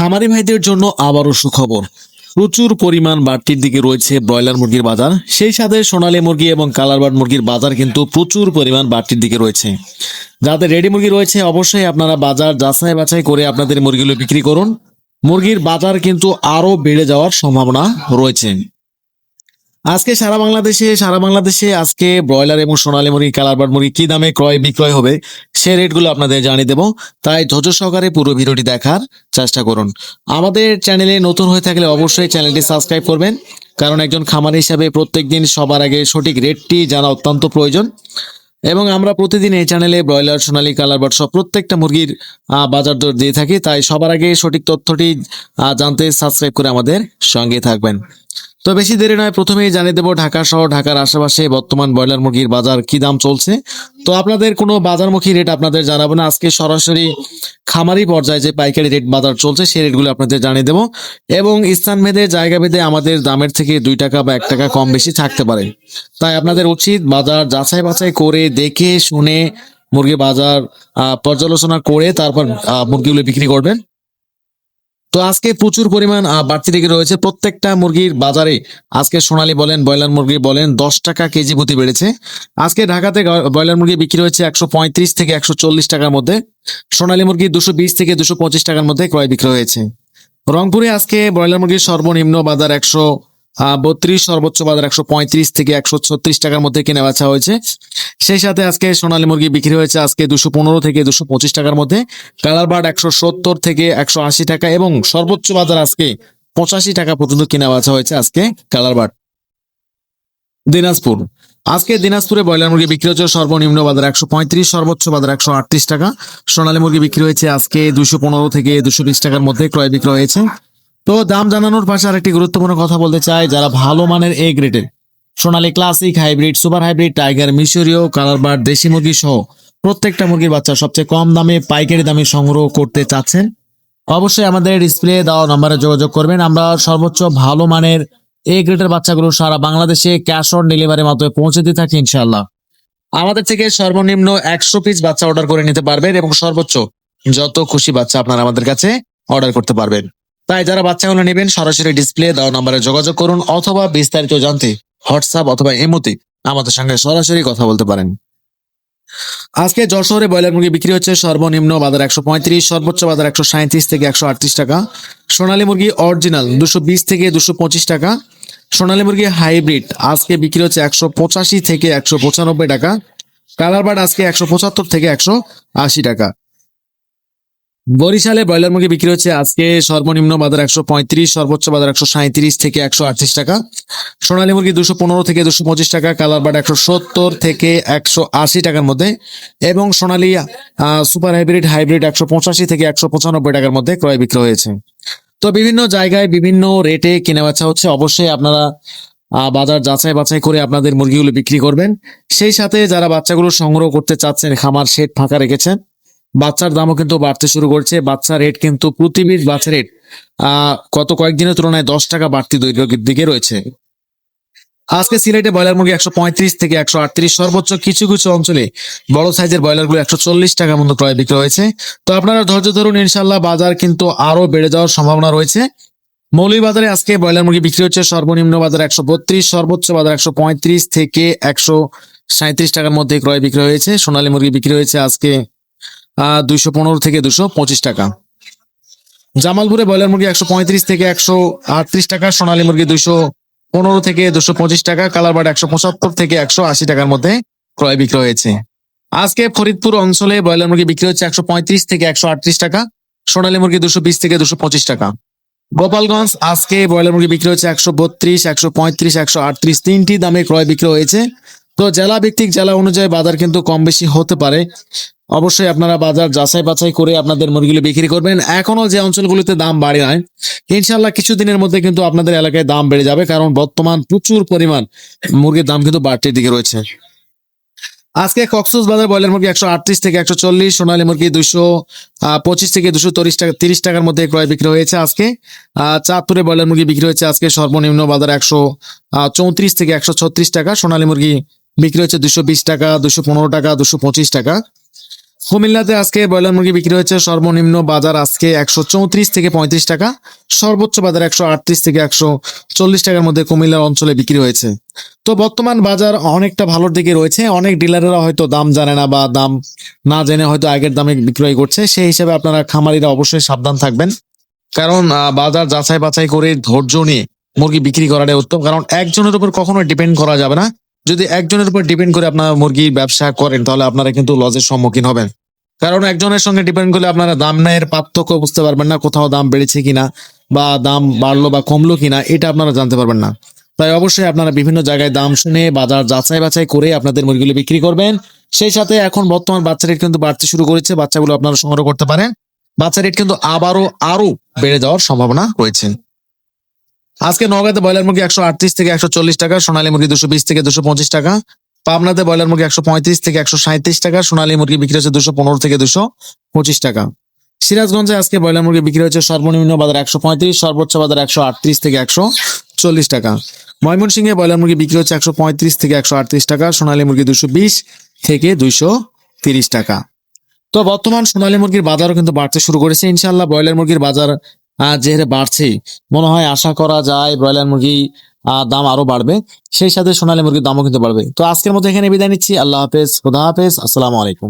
খামারি ভাইদের জন্য আবারও সুখবর। প্রচুর পরিমাণ বাড়তির দিকে রয়েছে ব্রয়লার মুরগির বাজার। সেই সাথে সোনালী মুরগি এবং কালারবার্ড মুরগির বাজার কিন্তু প্রচুর পরিমাণ বাড়তির দিকে রয়েছে। যাদের রেডি মুরগি রয়েছে, অবশ্যই আপনারা বাজার যাচাই বাছাই করে আপনাদের মুরগিগুলো বিক্রি করুন। মুরগির বাজার কিন্তু আরও বেড়ে যাওয়ার সম্ভাবনা রয়েছে। আজকে সারা বাংলাদেশে সারা বাংলাদেশে আজকে ব্রয়লার এবং সোনালী মুরগি কালারবার্ড মুরগি কি দামে ক্রয়, বিক্রয় হবে, সে রেটগুলো আপনাদের জানিয়ে দেব। তাই ধৈর্য সহকারে পুরো ভিডিওটি দেখার চেষ্টা করুন। আমাদের চ্যানেলে নতুন হয়ে থাকলে অবশ্যই চ্যানেলটি সাবস্ক্রাইব করবেন, কারণ একজন খামার হিসাবে প্রত্যেক দিন সবার আগে সঠিক রেটটি জানা অত্যন্ত প্রয়োজন। এবং আমরা প্রতিদিন এই চ্যানেলে ব্রয়লার, সোনালী কালার সব প্রত্যেকটা মুরগির বাজার দর দিয়ে থাকি। তাই সবার আগে সঠিক তথ্যটি জানতে সাবস্ক্রাইব করে আমাদের সঙ্গে থাকবেন। তো বেশি দেরি নয়, প্রথমেই জানিয়ে দেবো ঢাকা সহ ঢাকার আশেপাশে বর্তমান ব্রয়লার মুরগির বাজার কি দাম চলছে। তো আপনাদের কোনো বাজারমুখী রেট আপনাদের জানাব না। আজকে সরাসরি খামারি পর্যায়ে যে পাইকারি রেট বাজার চলছে, সেই রেটগুলো আপনাদের জানিয়ে দেবো। এবং স্থান ভেদে, জায়গা ভেদে আমাদের দামের থেকে দুই টাকা বা এক টাকা কম বেশি থাকতে পারে। তাই আপনাদের উচিত বাজার যাচাই বাছাই করে দেখে শুনে মুরগি বাজার পর্যালোচনা করে তারপর মুরগিগুলো বিক্রি করবেন। তো আজকে প্রচুর পরিমাণ বাড়তি দিকে রয়েছে। প্রত্যেকটা মুরগির বাজারে, আজকে সোনালী বলেন, ব্রয়লার মুরগি বলেন, দশ টাকা কেজি প্রতি বেড়েছে। আজকে ঢাকাতে ব্রয়লার মুরগি বিক্রি হয়েছে একশো পঁয়ত্রিশ থেকে একশো চল্লিশ টাকার মধ্যে। সোনালী মুরগি দুশো বিশ থেকে দুশো পঁচিশ টাকার মধ্যে ক্রয় বিক্রয় হয়েছে। রংপুরে আজকে ব্রয়লার মুরগির সর্বনিম্ন বাজার একশো বত্রিশ, সর্বোচ্চ বাজার একশো পঁয়ত্রিশ থেকে একশো ছত্রিশ টাকার মধ্যে কেনা বেচা হয়েছে। সেই সাথে আজকে সোনালী মুরগি বিক্রি হয়েছে আজকে দুশো পনেরো থেকে দুশো পঁচিশ টাকার মধ্যে। কালার বার্ড একশো সত্তর থেকে একশো আশি টাকা এবং সর্বোচ্চ বাজার আজকে পঁচাশি টাকা পর্যন্ত কেনা বেচা হয়েছে আজকে কালার বার্ড। দিনাজপুর। আজকে দিনাজপুরে ব্রয়লার মুরগি বিক্রি হচ্ছে সর্বনিম্ন বাজার একশো পঁয়ত্রিশ, সর্বোচ্চ বাজার একশো আটত্রিশ টাকা। সোনালী মুরগি বিক্রি হয়েছে আজকে দুশো পনেরো থেকে দুশো বিশ টাকার মধ্যে ক্রয় বিক্রয় হয়েছে। তো দাম জানানোর পাশে আরেকটি গুরুত্বপূর্ণ কথা বলতে চাই, যারা ভালো মানের এ গ্রেডের Sonali classic hybrid super hybrid tiger মিশরীয় কালারবার দেশি মুরগি সহ প্রত্যেকটা মুরগির বাচ্চা সবচেয়ে কম দামে, পাইকারি দামে সংগ্রহ করতে চাচ্ছেন। অবশ্যই আমাদের ডিসপ্লে দেওয়া নম্বরে যোগাযোগ করবেন। আমরা সর্বোচ্চ ভালো মানের এ গ্রেডের বাচ্চাগুলো সারা বাংলাদেশে ক্যাশ অন ডেলিভারির মাধ্যমে পৌঁছে দিয়ে থাকি ইনশাল্লাহ আমাদের থেকে সর্বনিম্ন একশো পিস বাচ্চা অর্ডার করে নিতে পারবেন এবং সর্বোচ্চ যত খুশি বাচ্চা আপনারা আমাদের কাছে অর্ডার করতে পারবেন। তাই যারা বাচ্চাগুলো নেবেন, সরাসরি ডিসপ্লে দেওয়া নম্বরে যোগাযোগ করুন অথবা বিস্তারিত জানতে হোয়াটসঅ্যাপ অথবা এমোতে আমাদের সঙ্গে সরাসরি কথা বলতে পারেন। আজকে যশোরে ব্রয়লার মুরগি বিক্রি হচ্ছে সর্বনিম্ন বাজার একশো পঁয়ত্রিশ, সর্বোচ্চ বাজার একশো সাঁত্রিশ থেকে একশো আটত্রিশ টাকা। সোনালী মুরগি অরিজিনাল দুশো বিশ থেকে দুশো পঁচিশ টাকা। সোনালী মুরগি হাইব্রিড আজকে বিক্রি হচ্ছে একশো পঁচাশি থেকে একশো পঁচানব্বই টাকা। কালার বার্ড আজকে একশো পঁচাত্তর থেকে একশো আশি টাকা। বরিশালে ব্রয়লার মুরগি বিক্রি হচ্ছে আজকে সর্বনিম্ন বাজার একশো পঁয়ত্রিশ, সর্বোচ্চ বাজার একশো সাঁত্রিশ থেকে একশো আটত্রিশ টাকা। সোনালী মুরগি দুশো পনেরো থেকে দুশো পঁচিশ টাকা, কালার বার্ড একশো সত্তর থেকে একশো আশি টাকার মধ্যে এবং সোনালী সুপার হাইব্রিড হাইব্রিড একশো পঁচাশি থেকে একশো পঁচানব্বই টাকার মধ্যে ক্রয় বিক্রয় হয়েছে। তো বিভিন্ন জায়গায় বিভিন্ন রেটে কেনা বেচা হচ্ছে। অবশ্যই আপনারা বাজার যাচাই বাছাই করে আপনাদের মুরগিগুলো বিক্রি করবেন। সেই সাথে যারা বাচ্চাগুলো সংগ্রহ করতে চাচ্ছেন, খামার, শেড ফাঁকা রেখেছেন বাচ্চার দামও কিন্তু বাড়তে শুরু করছে। বাচ্চার রেট কিন্তু প্রতি পিস বাচ্চা রেট গত কয়েকদিনের তুলনায় দশ টাকা বাড়তি দৈর্ঘ্যের দিকে রয়েছে। আজকে সিলেটে ব্রয়লার মুরগি একশো পঁয়ত্রিশ থেকে একশো আটত্রিশ, সর্বোচ্চ কিছু কিছু অঞ্চলে বড় সাইজের ব্রয়লারগুলো একশো চল্লিশ টাকা মতো ক্রয় বিক্রি হয়েছে। তো আপনারা ধৈর্য ধরুন ইনশাল্লাহ বাজার কিন্তু আরও বেড়ে যাওয়ার সম্ভাবনা রয়েছে। মৌলভীবাজারে আজকে ব্রয়লার মুরগি বিক্রি হচ্ছে সর্বনিম্ন বাজার একশো বত্রিশ, সর্বোচ্চ বাজার একশো পঁয়ত্রিশ থেকে একশো সাঁত্রিশ টাকার মধ্যে ক্রয় বিক্রি হয়েছে। সোনালী মুরগি বিক্রি হয়েছে আজকে দুইশো পনেরো থেকে দুশো পঁচিশ টাকা। জামালপুরে ব্রয়লার মুরগি একশো পঁয়ত্রিশ থেকে একশো আটত্রিশ টাকা, সোনালী মুরগি দুইশো পনেরো থেকে দুশো পঁচিশ টাকা কালার বার্ড একশো পঁচাত্তর থেকে একশো আশি টাকার মধ্যে ক্রয় বিক্রয় হয়েছে। আজকে ফরিদপুর অঞ্চলে ব্রয়লার মুরগি বিক্রি হচ্ছে একশো পঁয়ত্রিশ থেকে একশো আটত্রিশ টাকা, সোনালী মুরগি দুশো বিশ থেকে দুশো পঁচিশ টাকা। গোপালগঞ্জ, আজকে ব্রয়লার মুরগি বিক্রি হচ্ছে একশো বত্রিশ, একশো পঁয়ত্রিশ, একশো আটত্রিশ, তিনটি দামে ক্রয় বিক্রয় হয়েছে। তো জেলা ভিত্তিক জেলা অনুযায়ী বাজার কিন্তু কম বেশি হতে পারে। অবশ্যই আপনারা বাজার যাচাই বাছাই করে আপনাদের মুরগিগুলো বিক্রি করবেন। এখনও যে অঞ্চলগুলিতে দাম বাড়ে নাই ইনশাল্লাহ কিছুদিনের মধ্যে কিন্তু আপনাদের এলাকায় দাম বেড়ে যাবে, কারণ বর্তমান প্রচুর পরিমাণ মুরগির দাম কিন্তু বাড়তির দিকে রয়েছে। আজকে কক্সস বাজার ব্রয়লার মুরগি একশো আটত্রিশ থেকে একশো চল্লিশ, সোনালী মুরগি দুশো পঁচিশ থেকে দুশো তিরিশ টাকা, তিরিশ টাকার মধ্যে ক্রয় বিক্রি হয়েছে আজকে। চাঁদপুরে ব্রয়লার মুরগি বিক্রি হয়েছে আজকে সর্বনিম্ন বাজার একশো চৌত্রিশ থেকে একশো ছত্রিশ টাকা, সোনালী মুরগি বিক্রি হচ্ছে দুশো বিশ টাকা, দুশো পনেরো টাকা, দুশো পঁচিশ টাকা। কুমিল্লাতে আজকে ব্রয়লার মুরগি বিক্রি হয়েছে সর্বনিম্ন বাজার আজকে একশো চৌত্রিশ থেকে পঁয়ত্রিশ টাকা, সর্বোচ্চ বাজার একশো আটত্রিশ থেকে একশো চল্লিশ টাকার মধ্যে কুমিল্লার অঞ্চলে বিক্রি হয়েছে। তো বর্তমান বাজার অনেকটা ভালোর দিকে রয়েছে, অনেক ডিলারেরা হয়তো দাম জানে না বা দাম না জেনে হয়তো আগের দামে বিক্রয় করছে, সেই হিসাবে আপনারা খামারিরা অবশ্যই সাবধান থাকবেন। কারণ বাজার যাচাই বাছাই করে ধৈর্য নিয়ে মুরগি বিক্রি করাটাই উত্তম, কারণ একজনের উপর কখনো ডিপেন্ড করা যাবে না। যদি একজনের উপর ডিপেন্ড করে আপনারা মুরগির ব্যবসা করেন, তাহলে আপনারা কিন্তু লজের সম্মুখীন হবেন। কারণ একজনের সঙ্গে ডিপেন্ড করলে আপনারা দাম ন্যায়ের পার্থক্য বুঝতে পারবেন না, কোথাও দাম বেড়েছে কিনা বা দাম বাড়লো বা কমলো কিনা, এটা আপনারা জানতে পারবেন না। তাই অবশ্যই আপনারা বিভিন্ন জায়গায় দাম শুনে বাজার যাচাই বাছাই করে আপনাদের মুরগিগুলো বিক্রি করবেন। সেই সাথে এখন বর্তমান বাচ্চা রেট কিন্তু বাড়তে শুরু করেছে, বাচ্চাগুলো আপনারা সংগ্রহ করতে পারেন। বাচ্চা রেট কিন্তু আবারও আরও বেড়ে যাওয়ার সম্ভাবনা রয়েছে। আজকে নগাঁতে ব্রয়লার মুরগি একশো আটত্রিশ থেকে একশো চল্লিশ টাকা, সোনালী মুরগি দুশো বিশ থেকে দুশো পঁচিশ টাকা। পাবনাতে ব্রয়লার মুরগি একশো পঁয়ত্রিশ থেকে একশো সাঁত্রিশ টাকা, সোনালী মুরগি বিক্রি হচ্ছে দুশো পনেরো থেকে দুশো পঁচিশ টাকা। সিরাজগঞ্জে আজকে ব্রয়লার মুরগি বিক্রি হচ্ছে সর্বনিম্ন বাজার একশো পঁয়ত্রিশ, সর্বোচ্চ বাজার একশো আটত্রিশ থেকে একশো চল্লিশ টাকা। ময়মনসিংহে ব্রয়লার মুরগি বিক্রি হচ্ছে একশো পঁয়ত্রিশ থেকে একশো আটত্রিশ টাকা, সোনালী মুরগি দুশো বিশ থেকে দুইশো তিরিশ টাকা। তো বর্তমান সোনালী মুরগির বাজারও কিন্তু বাড়তে শুরু করেছে। ইনশাল্লাহ ব্রয়লার মুরগির বাজার যে হারে বাড়ছে, মনে হয় আশা করা যায় ব্রয়লার মুরগি দাম আরও বাড়বে। সেই সাথে সোনালী মুরগির দামও কিন্তু বাড়বে। তো আজকের মতো এখানে বিদায় নিচ্ছি। আল্লাহ হাফেজ, খুদা হাফেজ। আসসালামু আলাইকুম।